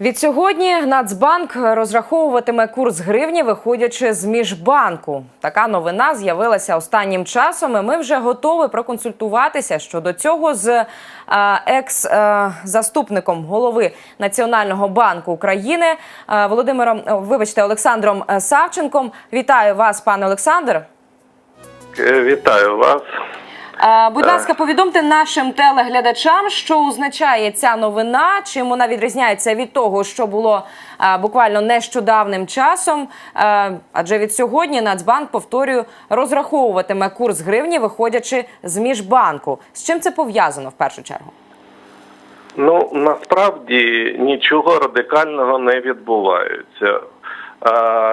Від сьогодні Нацбанк розраховуватиме курс гривні, виходячи з міжбанку. Така новина з'явилася останнім часом. і Ми вже готові проконсультуватися щодо цього з е, екс-заступником голови Національного банку України е, Володимиром, вибачте, Олександром е, Савченком. Вітаю вас, пане Олександр. Вітаю вас. Е, Будь ласка, повідомте нашим телеглядачам, що означає ця новина, чим вона відрізняється від того, що було е, буквально нещодавним часом. Е, Адже від сьогодні Нацбанк, повторюю, розраховуватиме курс гривні, виходячи з міжбанку. З чим це пов'язано в першу чергу? Ну насправді нічого радикального не відбувається.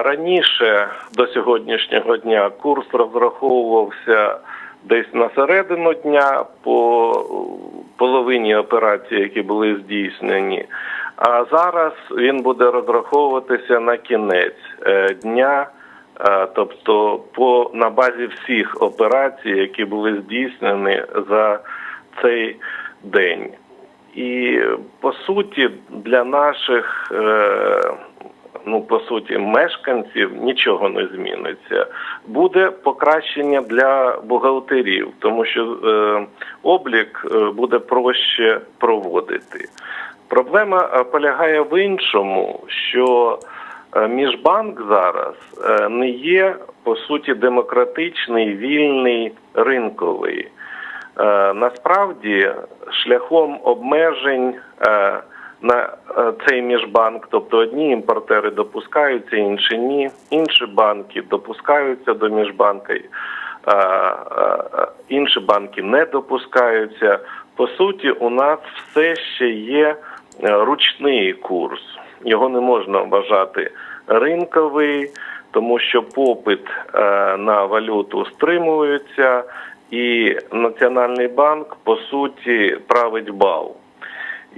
Раніше до сьогоднішнього дня курс розраховувався десь на середину дня по половині операцій, які були здійснені. А зараз він буде розраховуватися на кінець е, дня. Е, Тобто, по на базі всіх операцій, які були здійснені за цей день. І по суті, для наших е, ну по суті мешканців нічого не зміниться. Буде покращення для бухгалтерів, тому що е, облік е, буде проще проводити. Проблема е, полягає в іншому, що е, міжбанк зараз не є по суті демократичний, вільний, ринковий. Насправді, шляхом обмежень на е, цей міжбанк, тобто одні імпортери допускаються, інші ні, інші банки допускаються до міжбанка, е, е, інші банки не допускаються. По суті, у нас все ще є ручний курс. Його не можна вважати ринковий, тому що попит на валюту стримується, і Національний банк по суті править бал.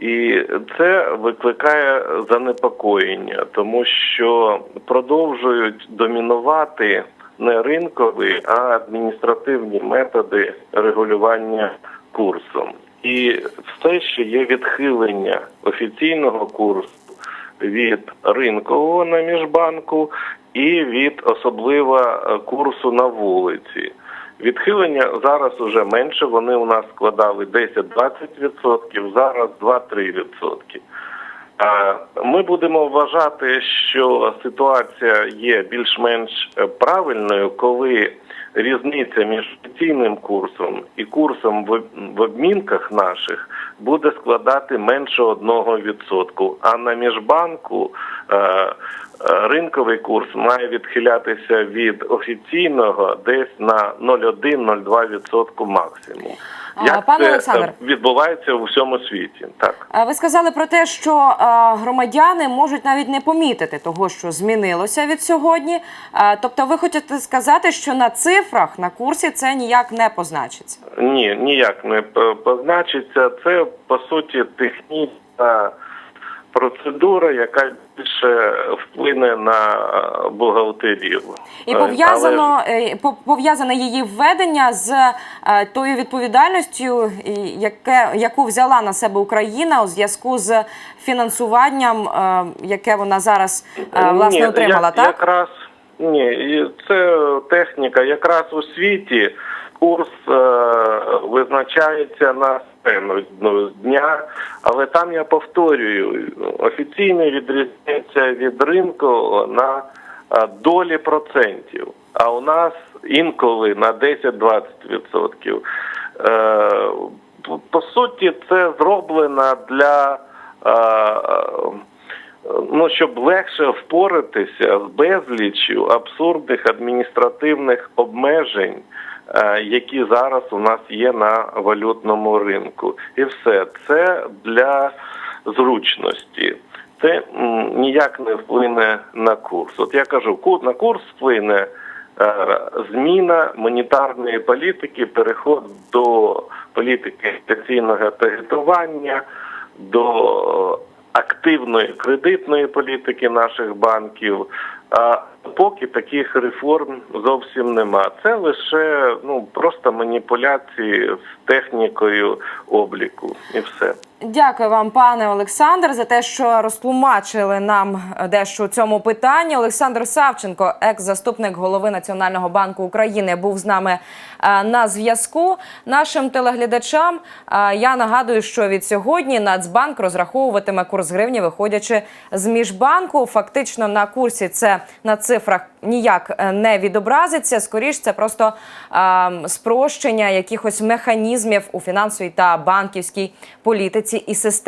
І це викликає занепокоєння, тому що продовжують домінувати не ринкові, а адміністративні методи регулювання курсом. І все ще є відхилення офіційного курсу від ринкового на міжбанку і від особливо курсу на вулиці. Відхилення зараз уже менше. Вони у нас складали 10-20%, зараз 2-3%. А Ми будемо вважати, що ситуація є більш-менш е, правильною, коли різниця між офіційним курсом і курсом в обмінках наших буде складати менше 1%. А на міжбанку ринковий курс має відхилятися від офіційного десь на 0,1-0,2% максимум. Як пане це Олександр. е, відбувається у всьому світі? Так. Е, Ви сказали про те, що е, громадяни можуть навіть не помітити того, що змінилося від сьогодні. Е, Тобто, ви хочете сказати, що на цифрах на курсі це ніяк не позначиться? Ні, ніяк не позначиться. Це по суті технічна процедура, яка більше вплине на е, бухгалтерів. І Е, пов'язано е, по- пов'язане її введення з е, тою відповідальністю, яке яку взяла на себе Україна у зв'язку з фінансуванням, е, яке вона зараз е, власне Ні, отримала, як- так? Якраз ні, це техніка. Якраз у світі курс е, визначається на ну, дня, але там я повторюю, офіційно відрізняється від ринку на е, долі процентів. А у нас інколи на 10-20%. Е, по- суті, це зроблено для. е, ну, щоб легше впоратися з безліччю абсурдних адміністративних обмежень, які зараз у нас є на валютному ринку, і все це для зручності. Це ніяк не вплине на курс. От я кажу, на курс вплине е, зміна монетарної політики, переход до політики інфляційного таргетування, до активної кредитної політики наших банків. А поки таких реформ зовсім нема. Це лише ну просто маніпуляції з технікою обліку і все. Дякую вам, пане Олександр, за те, що розтлумачили нам дещо у цьому питанні. Олександр Савченко, екс-заступник голови Національного банку України, був з нами е, на зв'язку. Нашим телеглядачам е, я нагадую, що від сьогодні Нацбанк розраховуватиме курс гривні, виходячи з міжбанку. Фактично на курсі це на цифрах ніяк е, не відобразиться. Скоріш, це просто е, спрощення якихось механізмів у фінансовій та банківській політиці і системі.